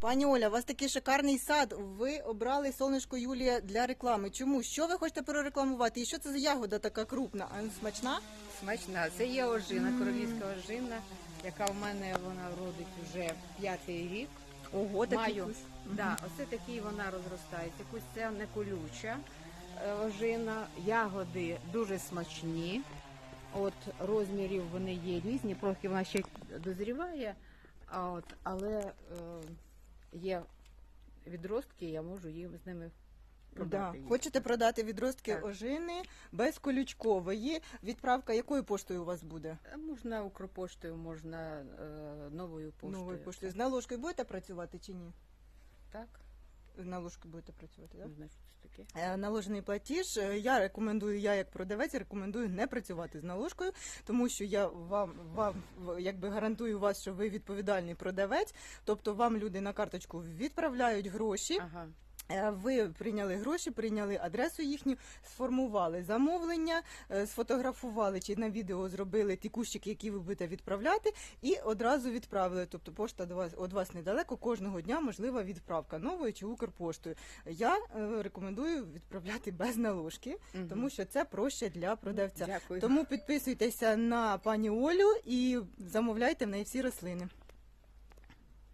Пані Оля, у вас такий шикарний сад. Ви обрали сонечко Юлія для реклами. Чому? Що ви хочете прорекламувати? І що це за ягода така крупна? А смачна? Смачна. Це є ожина, королівська ожина, яка в мене вона родить вже п'ятий рік. Ого, Маю. вкус. Да, оце такий вона розростається. Якось це не колюча е, ожина. Ягоди дуже смачні. От розмірів вони є різні, трохи вона ще дозріває, а от, але е, є відростки, я можу їм з ними Да. продати. їх. Хочете продати відростки Так. ожини без колючкової. Відправка якою поштою у вас буде? А Можна Укрпоштою, можна е, новою поштою. Новою поштою. З наложкою будете працювати чи ні? Так, Наложкою будете працювати, так? не знаю, що це таке. Е, Наложений платіж. Е, Я рекомендую, я як продавець рекомендую не працювати з наложкою, тому що я вам вам в- якби гарантую вас, що ви відповідальний продавець. Тобто вам люди на карточку відправляють гроші. Ага. Е, Ви прийняли гроші, прийняли адресу їхню, сформували замовлення, е, сфотографували чи на відео зробили ті кущики, які ви будете відправляти, і одразу відправили. Тобто пошта до вас від вас недалеко. Кожного дня можлива відправка новою чи Укрпоштою. Я е, рекомендую відправляти без наложки, Мгм. тому що це проще для продавця. Дякую. Тому підписуйтеся на пані Олю і замовляйте в неї всі рослини.